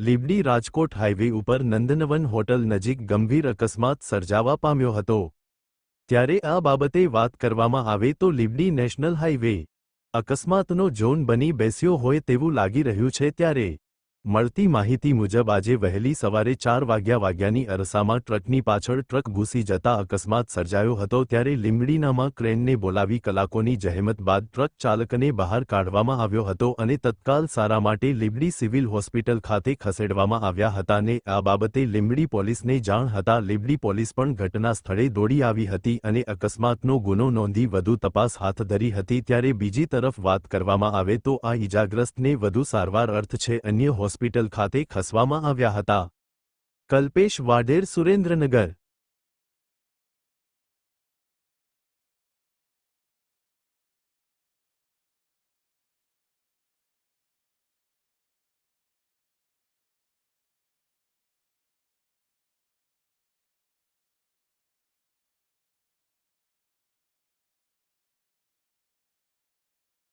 Limbdi Rajkot highway ઉપર નંદનવન hotel નજીક ગંભીર અકસ્માત સર્જાવા પામ્યો હતો. ત્યારે આ બાબતે વાત કરવામાં આવે તો લીબડી નેશનલ હાઇવે અકસ્માતનો ઝોન બની બેસ્યો હોય તેવું લાગી રહ્યું છે ત્યારે મળતી માહિતી મુજબ આજે વહેલી સવારે ચાર વાગ્યા વાગ્યાની અરસામાં ટ્રકની પાછળ ટ્રક ઘૂસી જતા અકસ્માત સર્જાયો હતો ત્યારે લીમડીનામાં ક્રેનને બોલાવી કલાકોની જહેમત બાદ ટ્રક ચાલકને બહાર કાઢવામાં આવ્યો હતો અને તત્કાલ સારા માટે લીમડી સિવિલ હોસ્પિટલ ખાતે ખસેડવામાં આવ્યા હતા ને આ બાબતે લીમડી પોલીસને જાણ હતા. લીમડી પોલીસ પણ ઘટના સ્થળે દોડી આવી હતી અને અકસ્માતનો ગુનો નોંધી વધુ તપાસ હાથ ધરી હતી. ત્યારે બીજી તરફ વાત કરવામાં આવે તો આ ઇજાગ્રસ્તને વધુ સારવાર અર્થ છે. અન્ય હોસ્પિટલ ખાતે ખસવામાં આવ્યા હતા. કલ્પેશ વાઢેર સુરેન્દ્રનગર